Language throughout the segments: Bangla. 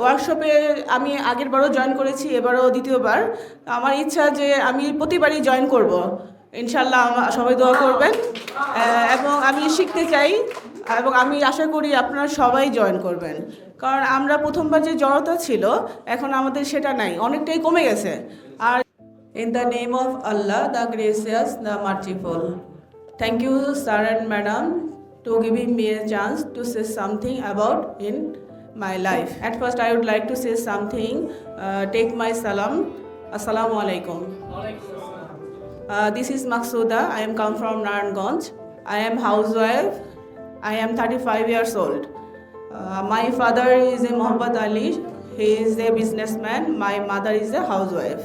ওয়ার্কশপে আমি আগের বারও জয়েন করেছি এবারও দ্বিতীয়বার। আমার ইচ্ছা যে আমি প্রতিবারই জয়েন করব। ইনশাল্লাহ সবাই দোয়া করবেন। এবং আমি শিখতে চাই এবং আমি আশা করি আপনারা সবাই জয়েন করবেন। কারণ আমরা প্রথমবার যে জড়তা ছিল এখন আমাদের সেটা নাই অনেকটাই কমে গেছে। আর in the name of Allah the gracious the merciful thank you sir and madam, to giving me a chance to say something about in my life. At first, I would like to say something. Uh, take my salam. Assalamu alaikum. Uh, this is Maksuda. I am come from Naranganj. I am housewife. I am 35 years old. Uh, my father is a Muhammad Ali. He is a businessman. My mother is a housewife.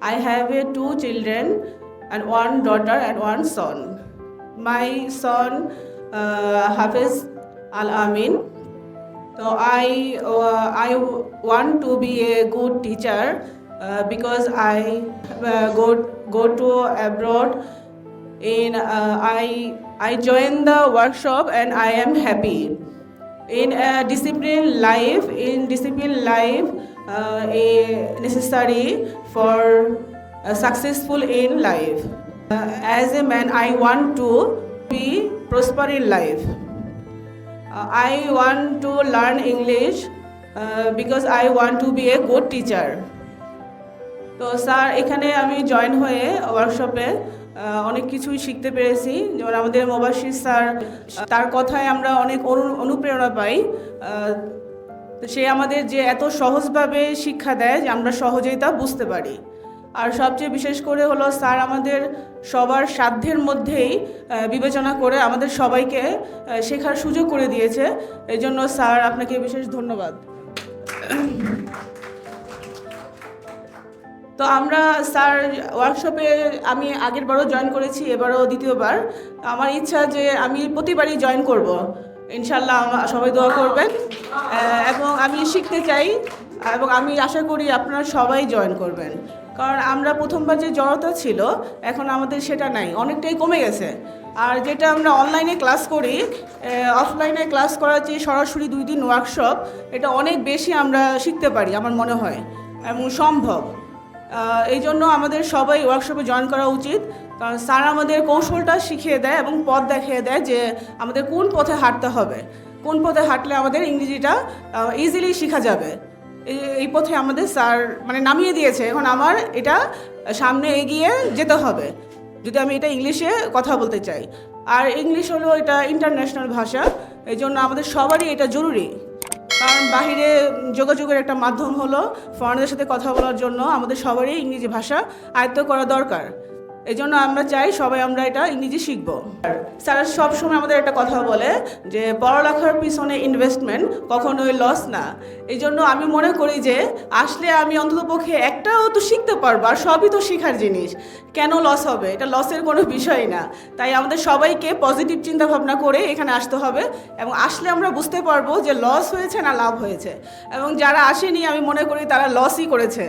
I have uh, two children and one daughter and one son. My son uh, Hafiz Al Amin. So I uh, I want to be a good teacher uh, because I uh, go go to abroad. In uh, I I joined the workshop and I am happy. In a disciplined life, in disciplined life, uh, a necessary for uh, successful in life. Uh, as a man, I want to be prosper in life. Uh, I want to learn English uh, because I want to be a good teacher. তো স্যার এখানে আমি জয়েন হয়ে ওয়ার্কশপে অনেক কিছুই শিখতে পেরেছি। যেমন আমাদের মোবাশির স্যার তার কথায় আমরা অনেক অনুপ্রেরণা পাই। সে আমাদের যে এত সহজভাবে শিক্ষা দেয় যে আমরা সহজেই তা বুঝতে পারি। আর সবচেয়ে বিশেষ করে হলো স্যার আমাদের সবার সাধ্যের মধ্যেই বিবেচনা করে আমাদের সবাইকে শেখার সুযোগ করে দিয়েছে। এই জন্য স্যার আপনাকে বিশেষ ধন্যবাদ। তো আমরা স্যার ওয়ার্কশপে আমি আগের বারও জয়েন করেছি, এবারও দ্বিতীয়বার। আমার ইচ্ছা যে আমি প্রতিবারই জয়েন করব। ইনশাল্লাহ সবাই দোয়া করবেন। এবং আমি শিখতে চাই, এবং আমি আশা করি আপনারা সবাই জয়েন করবেন। কারণ আমরা প্রথমবার যে জড়তা ছিল, এখন আমাদের সেটা নাই, অনেকটাই কমে গেছে। আর যেটা আমরা অনলাইনে ক্লাস করি অফলাইনে ক্লাস করার চেয়ে সরাসরি দুই দিন ওয়ার্কশপ এটা অনেক বেশি আমরা শিখতে পারি, আমার মনে হয়, এবং সম্ভব। এই জন্য আমাদের সবাই ওয়ার্কশপে জয়েন করা উচিত, কারণ স্যার আমাদের কৌশলটা শিখিয়ে দেয় এবং পথ দেখিয়ে দেয় যে আমাদের কোন পথে হাঁটতে হবে। কোন পথে হাঁটলে আমাদের ইংরেজিটা ইজিলি শেখা যাবে। এই- পথে আমাদের স্যার মানে নামিয়ে দিয়েছে। এখন আমার এটা সামনে এগিয়ে যেতে হবে। যদি আমি এটা ইংলিশে কথা বলতে চাই। আর ইংলিশ হলো এটা ইন্টারন্যাশনাল ভাষা। এই জন্য আমাদের সবারই এটা জরুরি। কারণ বাহিরে যোগাযোগের একটা মাধ্যম হলো ফরেনারদের সাথে কথা বলার জন্য আমাদের সবারই ইংরেজি ভাষা আয়ত্ত করা দরকার। এই জন্য আমরা চাই সবাই আমরা এটা ইংরেজি শিখব। স্যার সবসময় আমাদের একটা কথা বলে যে পড়ালেখার পিছনে ইনভেস্টমেন্ট কখনোই লস না। এই জন্য আমি মনে করি যে আসলে আমি অন্ততপক্ষে একটাও তো শিখতে পারব আর সবই তো শেখার জিনিস। কেন লস হবে? এটা লসের কোনো বিষয় না। তাই আমাদের সবাইকে পজিটিভ চিন্তা ভাবনা করে এখানে আসতে হবে এবং আসলে আমরা বুঝতে পারব যে লস হয়েছে না লাভ হয়েছে। এবং যারা আসেনি আমি মনে করি তারা লসই করেছে।